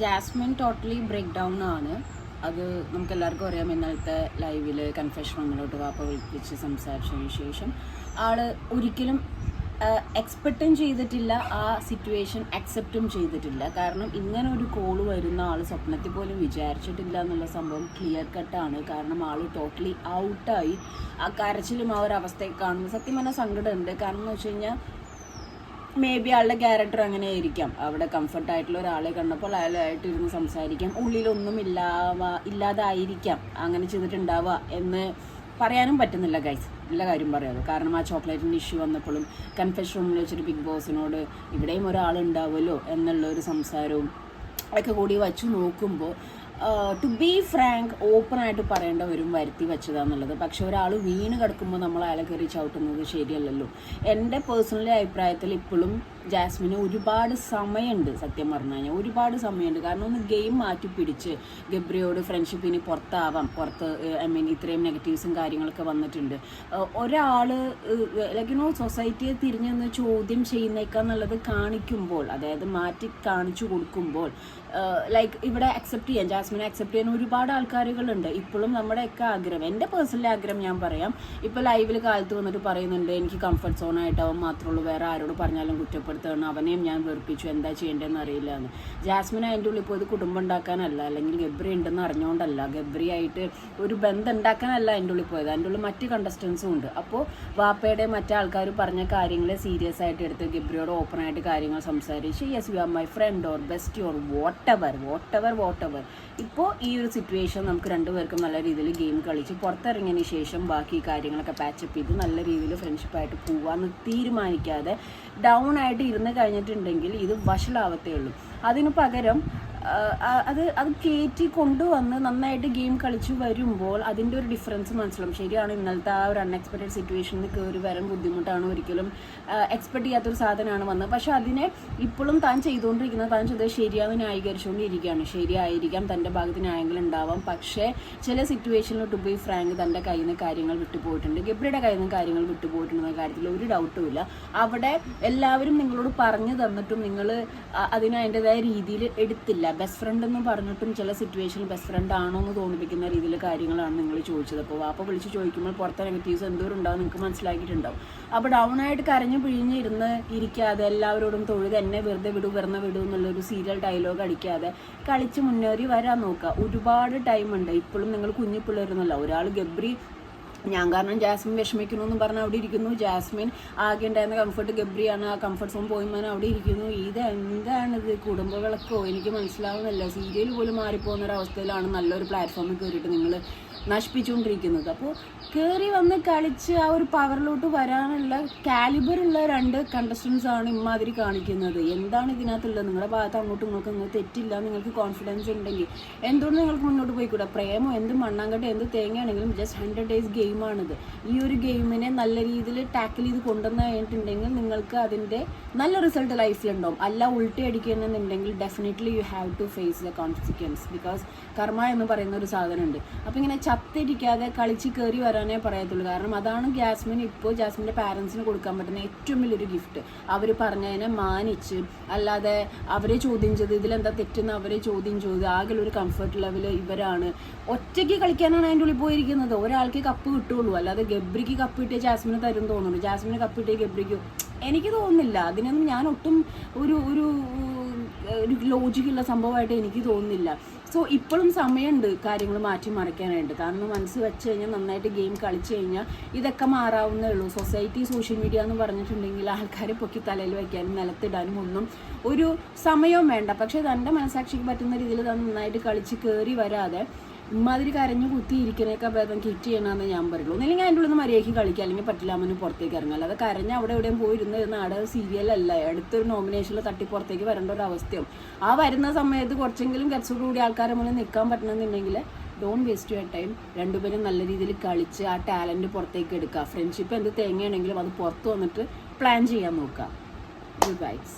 Jasmine totally break down ആണ്. അത് നമുക്ക് എല്ലാവർക്കും അറിയാം. ഇന്നലത്തെ ലൈവിൽ കൺഫെഷൻ അങ്ങോട്ട് വാപ്പ വിളിപ്പിച്ച് സംസാരിച്ചതിന് ശേഷം ആൾ ഒരിക്കലും എക്സ്പെക്റ്റും ചെയ്തിട്ടില്ല. ആ സിറ്റുവേഷൻ അക്സെപ്റ്റും ചെയ്തിട്ടില്ല. കാരണം ഇങ്ങനെ ഒരു കോൾ വരുന്ന ആൾ സ്വപ്നത്തിൽ പോലും വിചാരിച്ചിട്ടില്ല എന്നുള്ള സംഭവം ക്ലിയർ കട്ടാണ് കാരണം ആൾ ടോട്ടലി ഔട്ടായി ആ കരച്ചിലും ആ ഒരു അവസ്ഥയൊക്കെ കാണുന്നു സത്യം പറഞ്ഞാൽ സങ്കടമുണ്ട്. കാരണം എന്ന് വെച്ച് കഴിഞ്ഞാൽ മേ ബി ആളുടെ ക്യാരക്ടർ അങ്ങനെ ആയിരിക്കാം അവിടെ കംഫർട്ട് ആയിട്ടുള്ള ഒരാളെ കണ്ടപ്പോൾ അയാളായിട്ട് ഇരുന്ന് സംസാരിക്കാം. ഉള്ളിലൊന്നും ഇല്ലാവാ ഇല്ലാതായിരിക്കാം. അങ്ങനെ ചെയ്തിട്ടുണ്ടാവുക എന്ന് പറയാനും പറ്റുന്നില്ല ഗൈസ് നല്ല കാര്യം പറയാതെ കാരണം ആ ചോക്ലേറ്റിന്റെ ഇഷ്യൂ വന്നപ്പോഴും കൺഫെഷൻ റൂമിൽ വെച്ചിട്ട് ബിഗ് ബോസിനോട് ഇവിടെയും ഒരാളുണ്ടാവുമല്ലോ എന്നുള്ള ഒരു സംസാരവും ഒക്കെ കൂടി വച്ചു നോക്കുമ്പോൾ ടു ബി ഫ്രാങ്ക് ഓപ്പൺ ആയിട്ട് പറയേണ്ട വരും വരുത്തി വെച്ചതാന്നുള്ളത്. പക്ഷെ ഒരാൾ വീണ് കിടക്കുമ്പോൾ നമ്മൾ അയാളെ കയറി ചവിട്ടുന്നത് ശരിയല്ലല്ലോ. എന്റെ പേഴ്സണലി അഭിപ്രായത്തിൽ ഇപ്പോഴും ജാസ്മിന് ഒരുപാട് സമയമുണ്ട് സത്യം പറഞ്ഞു. കഴിഞ്ഞാൽ ഒരുപാട് സമയമുണ്ട്. കാരണം ഒന്ന് ഗെയിം മാറ്റി പിടിച്ച് ഗബ്രിയോട് ഫ്രണ്ട്ഷിപ്പിന് പുറത്താവാം. പുറത്ത് ഐ മീൻ ഇത്രയും നെഗറ്റീവ്സും കാര്യങ്ങളൊക്കെ വന്നിട്ടുണ്ട്. ഒരാൾ ലൈക്ക് നോ സൊസൈറ്റിയെ തിരിഞ്ഞു നിന്ന് ചോദ്യം ചെയ്യുന്നേക്കാന്നുള്ളത് കാണിക്കുമ്പോൾ അതായത് മാറ്റി കാണിച്ചു കൊടുക്കുമ്പോൾ ലൈക്ക് ഇവിടെ അക്സെപ്റ്റ് ചെയ്യാൻ ജാസ്മിനെ അക്സെപ്റ്റ് ചെയ്യാൻ ഒരുപാട് ആൾക്കാരുകളുണ്ട്. ഇപ്പോഴും നമ്മുടെയൊക്കെ ആഗ്രഹം. എന്റെ പേഴ്സണലി ആഗ്രഹം ഞാൻ പറയാം. ഇപ്പോൾ ലൈവിൽ കാലത്ത് വന്നിട്ട് പറയുന്നുണ്ട് എനിക്ക് കംഫർട്ട് സോൺ ആയിട്ട് അവൻ മാത്രമേ ഉള്ളൂ വേറെ ആരോട് പറഞ്ഞാലും കുറ്റപ്പെടുത്തണം അവനെയും ഞാൻ വെറുപ്പിച്ചു. എന്താ ചെയ്യേണ്ടതെന്ന് അറിയില്ല എന്ന് ജാസ്മിൻ അതിന്റെ ഉള്ളിൽ പോയത് കുടുംബം ഉണ്ടാക്കാനല്ല അല്ലെങ്കിൽ ഗബ്രി ഉണ്ടെന്ന് അറിഞ്ഞുകൊണ്ടല്ല ഗബ്രി ആയിട്ട് ഒരു ബന്ധം ഉണ്ടാക്കാനല്ല അതിന്റെ ഉള്ളിൽ പോയത്. അതിന്റെ ഉള്ളിൽ മറ്റ് കണ്ടസ്റ്റൻസും ഉണ്ട്. അപ്പോൾ വാപ്പയുടെ മറ്റാൾക്കാർ പറഞ്ഞ കാര്യങ്ങളെ സീരിയസ് ആയിട്ട് എടുത്ത് ഗബ്രിയോട് ഓപ്പൺ ആയിട്ട് കാര്യങ്ങൾ സംസാരിച്ച് yes you are my friend or best or whatever whatever whatever ഇപ്പോൾ ഈ ഒരു സിറ്റുവേഷൻ നമുക്ക് രണ്ടുപേർക്കും നല്ല രീതിയിൽ ഗെയിം കളിച്ച് പുറത്തിറങ്ങിയതിന് ശേഷം ബാക്കി കാര്യങ്ങളൊക്കെ പാച്ചപ്പ് ചെയ്ത് നല്ല രീതിയിൽ ഫ്രണ്ട്ഷിപ്പായിട്ട് പോകാമെന്ന് തീരുമാനിക്കാതെ ഡൗൺ ആയിട്ട് ഇരുന്ന് കഴിഞ്ഞിട്ടുണ്ടെങ്കിൽ ഇത് വഷളാവത്തേ ഉള്ളൂ. അതിനു പകരം അത് അത് കയറ്റി കൊണ്ടുവന്ന് നന്നായിട്ട് ഗെയിം കളിച്ചു വരുമ്പോൾ അതിന്റെ ഒരു ഡിഫറൻസ് മനസ്സിലാവും. ശരിയാണ് ഇന്നലത്തെ ആ ഒരു അൺഎക്സ്പെക്റ്റഡ് സിറ്റുവേഷനിൽ കയറി വരാൻ ബുദ്ധിമുട്ടാണ് ഒരിക്കലും. എക്സ്പെക്ട് ചെയ്യാത്തൊരു സാധനമാണ് വന്നത്. പക്ഷെ അതിനെ ഇപ്പോഴും താൻ ചെയ്തുകൊണ്ടിരിക്കുന്നത് താൻ ചെയ്തത് ശരിയാണെന്ന് ന്യായീകരിച്ചുകൊണ്ടിരിക്കുകയാണ്. ശരിയായിരിക്കാം തന്റെ ഭാഗത്ത് ന്യായങ്ങൾ ഉണ്ടാവാം. പക്ഷേ ചില സിറ്റുവേഷനിൽ ടു ബി ഫ്രാങ്ക് തന്റെ കയ്യിൽ നിന്ന് കാര്യങ്ങൾ വിട്ടുപോയിട്ടുണ്ട്. ഗബ്രിയുടെ കയ്യിൽ നിന്ന് കാര്യങ്ങൾ വിട്ടുപോയിട്ടുണ്ടെന്ന കാര്യത്തിൽ ഒരു ഡൗട്ടും ഇല്ല. അവിടെ എല്ലാവരും നിങ്ങളോട് പറഞ്ഞു തന്നിട്ടും നിങ്ങൾ അതിന് അതിന്റെതായ രീതിയിൽ എടുത്തില്ല. ബെസ്റ്റ് ഫ്രണ്ട് എന്ന് പറഞ്ഞിട്ടും ചില സിറ്റുവേഷനിൽ ബെസ്റ്റ് ഫ്രണ്ട് ആണോ എന്ന് തോന്നിപ്പിക്കുന്ന രീതിയിൽ കാര്യങ്ങളാണ് നിങ്ങൾ ചോദിച്ചത്. അപ്പോൾ വാപ്പ വിളിച്ച് ചോദിക്കുമ്പോൾ പുറത്തെ നെഗറ്റീവ്സ് എന്തോരം ഉണ്ടാവും നിങ്ങൾക്ക് മനസ്സിലാക്കിയിട്ടുണ്ടാവും. അപ്പോൾ ഡൗൺ ആയിട്ട് കരഞ്ഞു പിഴിഞ്ഞ് ഇരുന്ന് ഇരിക്കാതെ എല്ലാവരോടും തൊഴുത് എന്നെ വെറുതെ വിടൂ വെറുതെ വിടൂ എന്നുള്ളൊരു സീരിയൽ ഡയലോഗ് അടിക്കാതെ കളിച്ച് മുന്നേറി വരാൻ നോക്കുക. ഒരുപാട് ടൈമുണ്ട് ഇപ്പോഴും നിങ്ങൾ കുഞ്ഞു പിള്ളേരുന്നല്ല ഒരാൾ ഗബ്രി ഞാൻ കാരണം ജാസ്മിൻ വിഷമിക്കുന്നു എന്ന് പറഞ്ഞ് അവിടെ ഇരിക്കുന്നു. ജാസ്മിൻ ആകെ ഉണ്ടായിരുന്ന കംഫർട്ട് ഗബ്രിയാണ്. ആ കംഫർട്ട് സോൺ പോയി man അവിടെ ഇരിക്കുന്നു. ഇത് എന്താണിത്? കുടുംബവിളക്കോ എനിക്ക് മനസ്സിലാവുന്നില്ല. സീരിയൽ പോലും മാറിപ്പോകുന്ന ഒരു അവസ്ഥയിലാണ് നല്ലൊരു പ്ലാറ്റ്ഫോമിൽ കയറിയിട്ട് നിങ്ങൾ നശിപ്പിച്ചുകൊണ്ടിരിക്കുന്നത്. അപ്പോൾ കയറി വന്ന് കളിച്ച് ആ ഒരു പവറിലോട്ട് വരാനുള്ള കാലിബറുള്ള രണ്ട് കണ്ടസ്റ്റൻസ് ആണ് ഇമാതിരി കാണിക്കുന്നത്. എന്താണ് ഇതിനകത്തുള്ളത്? നിങ്ങളുടെ ഭാഗത്ത് അങ്ങോട്ടും ഇങ്ങോട്ടും നിങ്ങൾ തെറ്റില്ല. നിങ്ങൾക്ക് കോൺഫിഡൻസ് ഉണ്ടെങ്കിൽ എന്തുകൊണ്ട് നിങ്ങൾക്ക് മുന്നോട്ട് പോയിക്കൂടാ? പ്രേമോ എന്ത് മണ്ണാങ്കട്ടെ എന്ത് തേങ്ങയാണെങ്കിലും ജസ്റ്റ് ഹൺഡ്രഡ് ഡേയ്സ് ഗെയിമാണിത് ഈ ഒരു ഗെയിമിനെ നല്ല രീതിയിൽ ടാക്കിൾ ചെയ്ത് കൊണ്ടുവന്ന് കഴിഞ്ഞിട്ടുണ്ടെങ്കിൽ നിങ്ങൾക്ക് അതിന്റെ നല്ല റിസൾട്ട് ലൈഫിലുണ്ടാവും അല്ല ഉൾട്ടി അടിക്കുന്നുണ്ടെങ്കിൽ definitely you have to face the consequence because കർമ്മ എന്ന് പറയുന്ന ഒരു സാധനമുണ്ട്. അപ്പോൾ ഇങ്ങനെ ചത്തിരിക്കാതെ കളിച്ച് കയറി വരാനേ പറയത്തുള്ളൂ. കാരണം അതാണ് ജാസ്മിൻ ഇപ്പോൾ ജാസ്മിന്റെ പാരൻസിന് കൊടുക്കാൻ പറ്റുന്ന ഏറ്റവും വലിയൊരു ഗിഫ്റ്റ് അവർ പറഞ്ഞതിനെ മാനിച്ച് അല്ലാതെ അവരെ ചോദ്യം ചെയ്ത് ഇതിലെന്താ തെറ്റെന്ന് അവരെ ചോദ്യം ചെയ്ത് ആകെ ഒരു കംഫർട്ട് ലെവൽ ഇവരാണ്. ഒറ്റയ്ക്ക് കളിക്കാനാണ് അതിന്റെ ഉള്ളിൽ പോയിരിക്കുന്നത്. ഒരാൾക്ക് കപ്പ് കിട്ടുള്ളൂ അല്ലാതെ ഗബ്രിക്ക് കപ്പ് കിട്ടിയ ജാസ്മിന് തരും തോന്നുന്നു. ജാസ്മിന് കപ്പ് കിട്ടിയ ഗബ്രിക്ക് എനിക്ക് തോന്നുന്നില്ല. അതിനൊന്നും ഞാൻ ഒട്ടും ഒരു ഒരു ഒരു ലോജിക്കുള്ള സംഭവമായിട്ട് എനിക്ക് തോന്നുന്നില്ല. സോ ഇപ്പോഴും സമയമുണ്ട് കാര്യങ്ങൾ മാറ്റി മറിക്കാനായിട്ട്. കാരണം മനസ്സ് വെച്ച് കഴിഞ്ഞാൽ നന്നായിട്ട് ഗെയിം കളിച്ചു കഴിഞ്ഞാൽ ഇതൊക്കെ മാറാവുന്നേ ഉള്ളൂ. സൊസൈറ്റി സോഷ്യൽ മീഡിയ എന്ന് പറഞ്ഞിട്ടുണ്ടെങ്കിൽ ആൾക്കാരെ പൊക്കി തലയിൽ വയ്ക്കാനും നിലത്തിടാനും ഒന്നും ഒരു സമയവും വേണ്ട. പക്ഷേ തന്റെ മനസാക്ഷിക്ക് പറ്റുന്ന രീതിയിൽ താൻ നന്നായിട്ട് കളിച്ച് കയറി വരാതെ ഇമാതിരി കരഞ്ഞു കുത്തി ഇരിക്കുന്നേക്കാൾ ഭേദം കിറ്റ് ചെയ്യണമെന്ന് ഞാൻ പറയുള്ളൂ. ഒന്നില്ലെങ്കിൽ അതിന്റെ ഉള്ളിൽ നിന്ന് മര്യാദയ്ക്ക് കളിക്കുക അല്ലെങ്കിൽ പറ്റില്ല അമ്മന് പുറത്തേക്ക് ഇറങ്ങുക അല്ലാതെ കരഞ്ഞ് അവിടെ എവിടെയും പോയിരുന്ന നാടക സീരിയലല്ല അടുത്തൊരു നോമിനേഷനിൽ തട്ടി പുറത്തേക്ക് വരേണ്ട ഒരു അവസ്ഥയും ആ വരുന്ന സമയത്ത് കുറച്ചെങ്കിലും കുറച്ചുകൂടി ആൾക്കാരെ മുന്നിൽ നിൽക്കാൻ പറ്റണമെന്നുണ്ടെങ്കിൽ ഡോൺ വേസ്റ്റ് യുവർ ടൈം രണ്ടുപേരും നല്ല രീതിയിൽ കളിച്ച് ആ ടാലന്റ് പുറത്തേക്ക് എടുക്കുക. ഫ്രണ്ട്ഷിപ്പ് എന്ത് തേങ്ങയാണെങ്കിലും അത് പുറത്ത് വന്നിട്ട് പ്ലാൻ ചെയ്യാൻ നോക്കുക. ഗുഡ് ബൈസ്